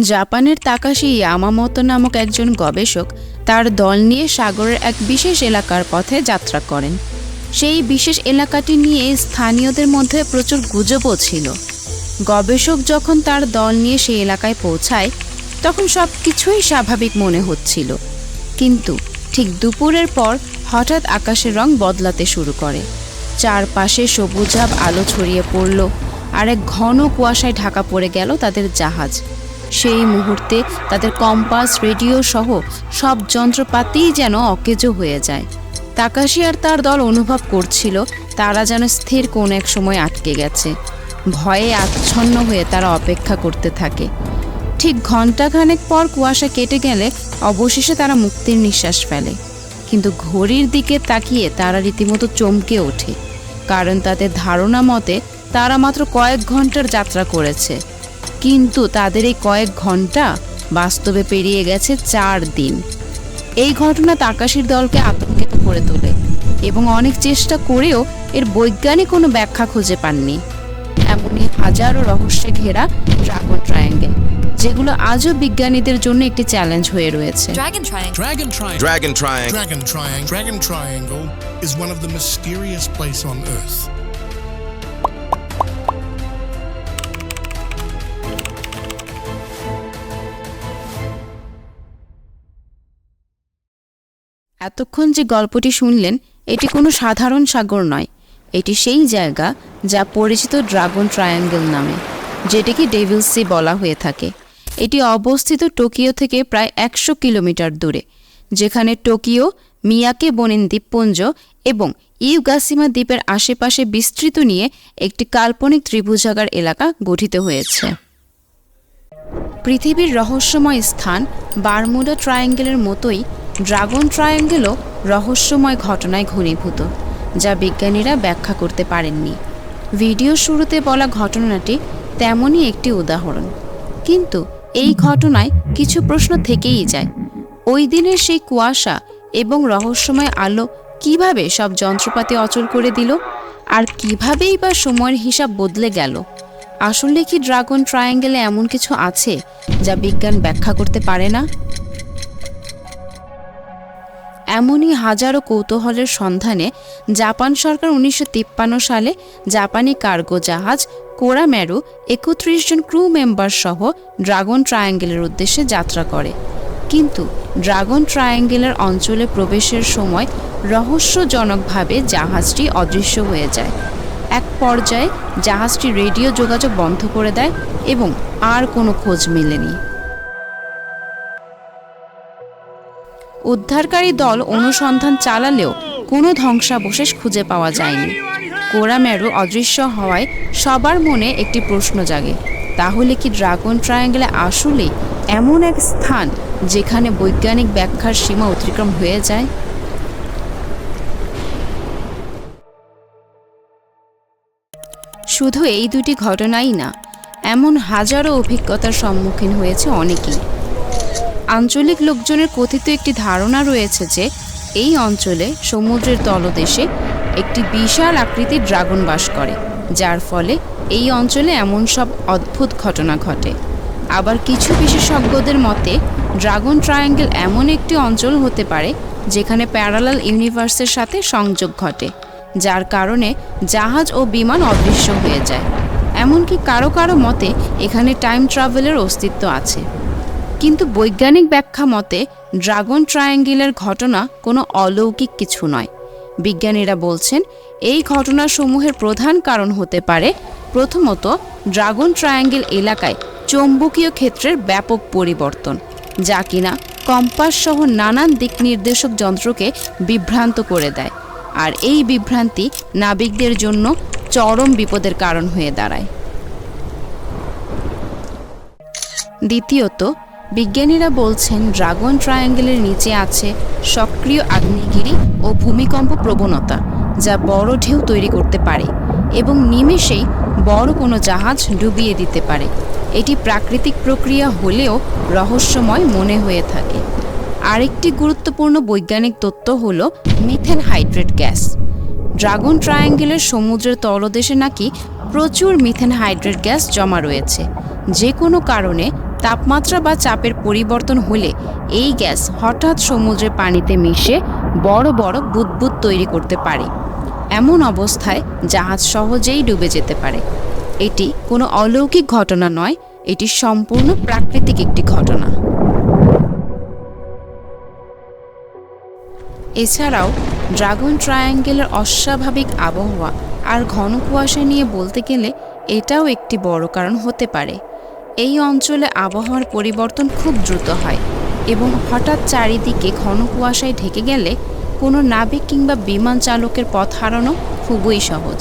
জাপানের তাকাশি ইয়ামামতো নামক একজন গবেষক তার দল নিয়ে সাগরের এক বিশেষ এলাকার পথে যাত্রা করেন। সেই বিশেষ এলাকাটি নিয়ে স্থানীয়দের মধ্যে প্রচুর গুজবও ছিল। গবেষক যখন তার দল নিয়ে সেই এলাকায় পৌঁছায়, তখন সব কিছুই স্বাভাবিক মনে হচ্ছিল। কিন্তু ঠিক দুপুরের পর হঠাৎ আকাশের রং বদলাতে শুরু করে। চারপাশে সবুজাব আলো ছড়িয়ে পড়ল আর এক ঘন কুয়াশায় ঢাকা পড়ে গেল তাদের জাহাজ। সেই মুহূর্তে তাদের কম্পাস, রেডিও সহ সব যন্ত্রপাতিই যেন অকেজো হয়ে যায়। তাকাশি আর তার দল অনুভব করছিল তারা যেন স্থির কোন এক সময় আটকে গেছে। ভয়ে আচ্ছন্ন হয়ে তারা অপেক্ষা করতে থাকে। ঠিক ঘন্টাখানেক পর কুয়াশা কেটে গেলে অবশেষে তারা মুক্তির নিঃশ্বাস ফেলে। কিন্তু ঘড়ির দিকে তাকিয়ে তারা রীতিমতো চমকে ওঠে। কারণ তাদের ধারণা মতে তারা মাত্র কয়েক ঘণ্টার যাত্রা করেছে। কিন্তু তাদের এই কয়েক ঘণ্টা বাস্তবে পেরিয়ে গেছে চার দিন এই ঘটনা তাকাশির দলকে আতঙ্কিত করে তোলে এবং অনেক চেষ্টা করেও এর বৈজ্ঞানিক কোনো ব্যাখ্যা খুঁজে পাননি এমনই হাজারো রহস্যে ঘেরা ড্রাগন ট্রায়াঙ্গেল যেগুলো আজও বিজ্ঞানীদের জন্য একটি চ্যালেঞ্জ হয়ে রয়েছে Dragon Triangle. Dragon Triangle. Dragon Triangle. Dragon Triangle. Dragon Triangle is one of the mysterious places on Earth. এতক্ষণ যে গল্পটি শুনলেন, এটি কোনো সাধারণ সাগর নয়। এটি সেই জায়গা যা পরিচিত ড্রাগন ট্রায়াঙ্গেল নামে, যেটিকে ডেভিল সি বলা হয়ে থাকে। এটি অবস্থিত টোকিও থেকে প্রায় একশো কিলোমিটার দূরে, যেখানে টোকিও, মিয়াকে বনেন দ্বীপপুঞ্জ এবং ইউগাসিমা দ্বীপের আশেপাশে বিস্তৃত নিয়ে একটি কাল্পনিক ত্রিভুজাকার এলাকা গঠিত হয়েছে। পৃথিবীর রহস্যময় স্থান বারমুডা ট্রায়াঙ্গেলের মতোই ড্রাগন ট্রায়াঙ্গেলও রহস্যময় ঘটনায় ঘনীভূত, যা বিজ্ঞানীরা ব্যাখ্যা করতে পারেননি। ভিডিও শুরুতে বলা ঘটনাটি তেমনই একটি উদাহরণ। কিন্তু এই ঘটনায় কিছু প্রশ্ন থেকেই যায়। ওই দিনের সেই কুয়াশা এবং রহস্যময় আলো কীভাবে সব যন্ত্রপাতি অচল করে দিল? আর কিভাবেই বা সময়ের হিসাব বদলে গেল? আসলে কি ড্রাগন ট্রায়াঙ্গেলে এমন কিছু আছে, যা বিজ্ঞান ব্যাখ্যা করতে পারে না? এমনই হাজারো কৌতূহলের সন্ধানে জাপান সরকার উনিশশো তিপ্পান্ন সালে জাপানি কার্গো জাহাজ কোরামেরু একত্রিশ জন ক্রু মেম্বার সহ ড্রাগন ট্রায়াঙ্গেলের উদ্দেশ্যে যাত্রা করে। কিন্তু ড্রাগন ট্রায়াঙ্গেলের অঞ্চলে প্রবেশের সময় রহস্যজনকভাবে জাহাজটি অদৃশ্য হয়ে যায়। এক পর্যায়ে জাহাজটি রেডিও যোগাযোগ বন্ধ করে দেয় এবং আর কোনো খোঁজ মেলেনি। উদ্ধারকারী দল অনুসন্ধান চালালেও কোনো ধ্বংসাবশেষ খুঁজে পাওয়া যায়নি। কোরামেরু অদৃশ্য হওয়ায় সবার মনে একটি প্রশ্ন জাগে, তাহলে কি ড্রাগন ট্রায়াঙ্গেলে আসলেই এমন এক স্থান যেখানে বৈজ্ঞানিক ব্যাখ্যার সীমা অতিক্রম হয়ে যায়? শুধু এই দুটি ঘটনাই না, এমন হাজারো অভিজ্ঞতার সম্মুখীন হয়েছে অনেকেই। আঞ্চলিক লোকজনের কথিত একটি ধারণা রয়েছে যে, এই অঞ্চলে সমুদ্রের তলদেশে একটি বিশাল আকৃতির ড্রাগন বাস করে, যার ফলে এই অঞ্চলে এমন সব অদ্ভুত ঘটনা ঘটে। আবার কিছু বিশেষজ্ঞদের মতে, ড্রাগন ট্রায়াঙ্গেল এমন একটি অঞ্চল হতে পারে, যেখানে প্যারালাল ইউনিভার্সের সাথে সংযোগ ঘটে, যার কারণে জাহাজ ও বিমান অদৃশ্য হয়ে যায়। এমনকি কারও কারও মতে, এখানে টাইম ট্রাভেলের অস্তিত্ব আছে। কিন্তু বৈজ্ঞানিক ব্যাখ্যা মতে, ড্রাগন ট্রায়াঙ্গেলের ঘটনা কোনো অলৌকিক কিছু নয়। বিজ্ঞানীরা বলছেন, এই ঘটনাসমূহের প্রধান কারণ হতে পারে, প্রথমত, ড্রাগন ট্রায়াঙ্গেল এলাকায় চৌম্বকীয় ক্ষেত্রের ব্যাপক পরিবর্তন, যা কিনা কম্পাস সহ নানান দিক নির্দেশক যন্ত্রকে বিভ্রান্ত করে দেয়, আর এই বিভ্রান্তি নাবিকদের জন্য চরম বিপদের কারণ হয়ে দাঁড়ায়। দ্বিতীয়ত বিজ্ঞানীরা বলছেন ড্রাগন ট্রায়াঙ্গেলের নিচে আছে সক্রিয় আগ্নেয়গিরি ও ভূমিকম্প প্রবণতা, যা বড় ঢেউ তৈরি করতে পারে এবং নিমেষেই বড় কোনো জাহাজ ডুবিয়ে দিতে পারে। এটি প্রাকৃতিক প্রক্রিয়া হলেও রহস্যময় মনে হয়ে থাকে। আরেকটি গুরুত্বপূর্ণ বৈজ্ঞানিক তত্ত্ব হল মিথেন হাইড্রেট গ্যাস। ড্রাগন ট্রায়াঙ্গেলের সমুদ্রের তলদেশে নাকি প্রচুর মিথেন হাইড্রেট গ্যাস জমা রয়েছে। যে কোনো কারণে তাপমাত্রা বা চাপের পরিবর্তন হলে এই গ্যাস হঠাৎ সমুদ্রের পানিতে মিশে বড় বড় বুদবুদ তৈরি করতে পারে। এমন অবস্থায় জাহাজ সহজেই ডুবে যেতে পারে। এটি কোনো অলৌকিক ঘটনা নয়, এটি সম্পূর্ণ প্রাকৃতিক একটি ঘটনা। এছাড়াও ড্রাগন ট্রায়াঙ্গেলের অস্বাভাবিক আবহাওয়া আর ঘন কুয়াশা নিয়ে বলতে গেলে এটাও একটি বড় কারণ হতে পারে। এই অঞ্চলে আবহাওয়ার পরিবর্তন খুব দ্রুত হয় এবং হঠাৎ চারিদিকে ঘন কুয়াশায় ঢেকে গেলে কোনো নাবিক কিংবা বিমান চালকের পথ হারানো খুবই সহজ।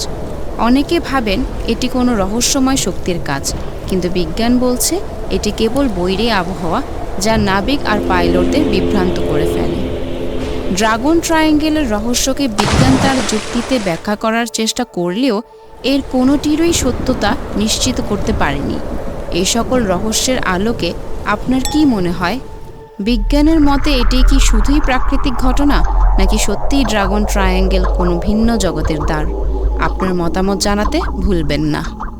অনেকে ভাবেন এটি কোনো রহস্যময় শক্তির কাজ, কিন্তু বিজ্ঞান বলছে এটি কেবল বৈরী আবহাওয়া যা নাবিক আর পাইলটদের বিভ্রান্ত করে ফেলে। ড্রাগন ট্রায়াঙ্গেলের রহস্যকে বিজ্ঞান তার যুক্তিতে ব্যাখ্যা করার চেষ্টা করলেও এর কোনোটিরই সত্যতা নিশ্চিত করতে পারেনি। এই সকল রহস্যের আলোকে আপনার কি মনে হয়? বিজ্ঞানের মতে এটি কি শুধুই প্রাকৃতিক ঘটনা, নাকি সত্যিই ড্রাগন ট্রায়াঙ্গেল কোনো ভিন্ন জগতের দ্বার? আপনার মতামত জানাতে ভুলবেন না।